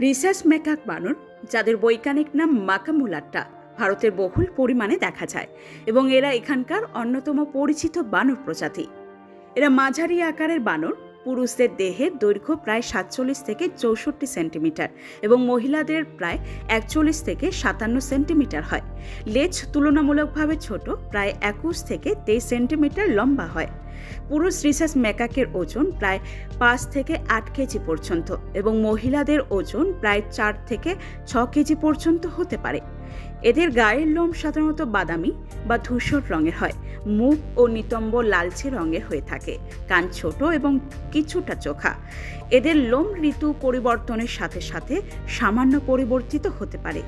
Research macaque বানর, যাদের বৈজ্ঞানিক নাম মাকামুলাট্টা, ভারতের বহুল পরিমাণে দেখা যায়, এবং এরা এখানকার অন্যতম পরিচিত বানর প্রজাতি। এরা মাঝারি আকারের বানর পুরুষদের দেহের দৈর্ঘ্য প্রায় সাতচল্লিশ থেকে চৌষট্টি সেন্টিমিটার এবং মহিলাদের প্রায় একচল্লিশ থেকে সাতান্ন সেন্টিমিটার হয়। লেজ তুলনামূলকভাবে ছোট, প্রায় একুশ থেকে তেইশ সেন্টিমিটার লম্বা হয়। পুরুষ রিসার্চ মেকাকের ওজন প্রায় পাঁচ থেকে আট কেজি পর্যন্ত এবং মহিলাদের ওজন প্রায় চার থেকে ছ কেজি পর্যন্ত হতে পারে। এদের গায়ের লোম সাধারণত বাদামি বা ধূসর রঙের হয়। মুখ ও নিতম্ব লালচে রঙের হয়ে থাকে। কান ছোট এবং কিছুটা চোখা। এদের লোম ঋতু পরিবর্তনের সাথে সাথে সামান্য পরিবর্তিত হতে পারে।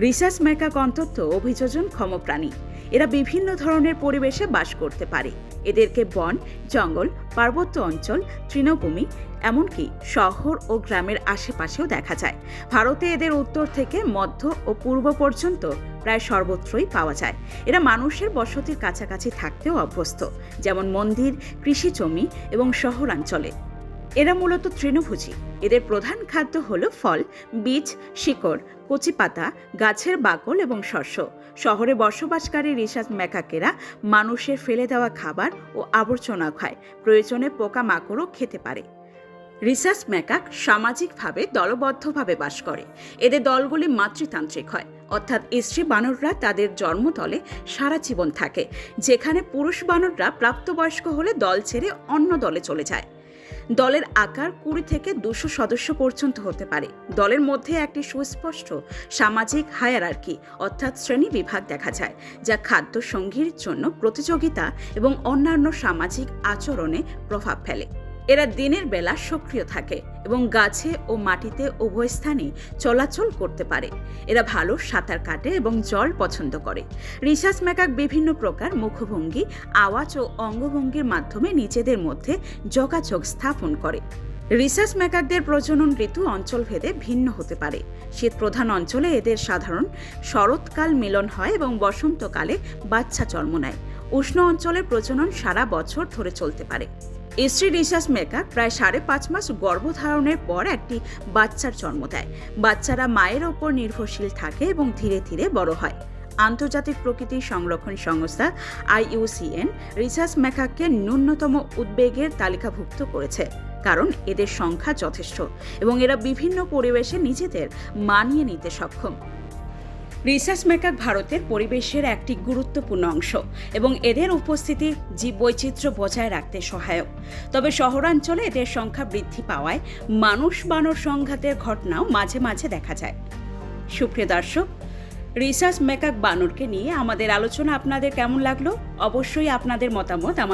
রিসার্চ মেকাক অন্তত অভিযোজন ক্ষম প্রাণী এরা বিভিন্ন ধরনের পরিবেশে বাস করতে পারে। এদেরকে বন, জঙ্গল, পার্বত্য অঞ্চল, তৃণভূমি, এমনকি শহর ও গ্রামের আশেপাশেও দেখা যায়। ভারতে এদের উত্তর থেকে মধ্য ও পূর্ব পর্যন্ত প্রায় সর্বত্রই পাওয়া যায়। এরা মানুষের বসতির কাছাকাছি থাকতেও অভ্যস্ত, যেমন মন্দির, কৃষি জমি এবং শহরাঞ্চলে। এরা মূলত তৃণভোজী। এদের প্রধান খাদ্য হল ফল, বীজ, শিকড়, কচি পাতা, গাছের বাকল এবং শস্য। শহরে বসবাসকারী রিসার্চ মেকাকেরা মানুষের ফেলে দেওয়া খাবার ও আবর্জনা খায়, প্রয়োজনে পোকামাকড়ও খেতে পারে। রিসার্চ ম্যাকাক সামাজিকভাবে দলবদ্ধভাবে বাস করে। এদের দলগুলি মাতৃতান্ত্রিক হয়, অর্থাৎ স্ত্রী বানররা তাদের জন্মদলে সারা জীবন থাকে, যেখানে পুরুষ বানররা প্রাপ্তবয়স্ক হলে দল ছেড়ে অন্য দলে চলে যায়। দলের আকার কুড়ি থেকে দুশো সদস্য পর্যন্ত হতে পারে। দলের মধ্যে একটি সুস্পষ্ট সামাজিক হায়ারার্কি অর্থাৎ শ্রেণি বিভাগ দেখা যায়, যা খাদ্য সঙ্গীর জন্য প্রতিযোগিতা এবং অন্যান্য সামাজিক আচরণে প্রভাব ফেলে। এরা দিনের বেলা সক্রিয় থাকে এবং গাছে ও মাটিতে উভয় স্থানেই চলাচল করতে পারে। এরা ভালো সাঁতার কাটে এবং জল পছন্দ করে। রিসার্চ ম্যাকাক বিভিন্ন প্রকার মুখভঙ্গি, আওয়াজ ও অঙ্গভঙ্গির মাধ্যমে নিজেদের মধ্যে যোগাযোগ স্থাপন করে। রিসার্চ ম্যাকাকদের প্রজনন ঋতু অঞ্চলভেদে ভিন্ন হতে পারে। শীত প্রধান অঞ্চলে এদের সাধারণ শরৎকাল মিলন হয় এবং বসন্তকালে বাচ্চা জন্ম নেয়। উষ্ণ অঞ্চলে প্রজনন সারা বছর ধরে চলতে পারে। স্ত্রী রিসার্চ মেকার প্রায় সাড়ে পাঁচ মাস গর্ভধারণের পর একটি বাচ্চার জন্ম দেয়। বাচ্চারা মায়ের ওপর নির্ভরশীল থাকে এবং ধীরে ধীরে বড় হয়। আন্তর্জাতিক প্রকৃতি সংরক্ষণ সংস্থা আইইউসিএন রিসার্চ মেকাককে ন্যূনতম উদ্বেগের তালিকাভুক্ত করেছে, কারণ এদের সংখ্যা যথেষ্ট এবং এরা বিভিন্ন পরিবেশে নিজেদের মানিয়ে নিতে সক্ষম। রিসার্চ মেকার ভারতের পরিবেশের একটি গুরুত্বপূর্ণ অংশ এবং এদের উপস্থিতি জীব বৈচিত্র্য বজায় রাখতে সহায়ক। তবে শহরাঞ্চলে এদের সংখ্যা বৃদ্ধি পাওয়ায় মানুষ বানর সংঘাতের ঘটনাও মাঝে মাঝে দেখা যায়। সুপ্রিয় দর্শক, রিসার্চ মেকাক বানরকে নিয়ে আমাদের আলোচনা আপনাদের কেমন লাগল? অবশ্যই আপনাদের মতামত আমাদের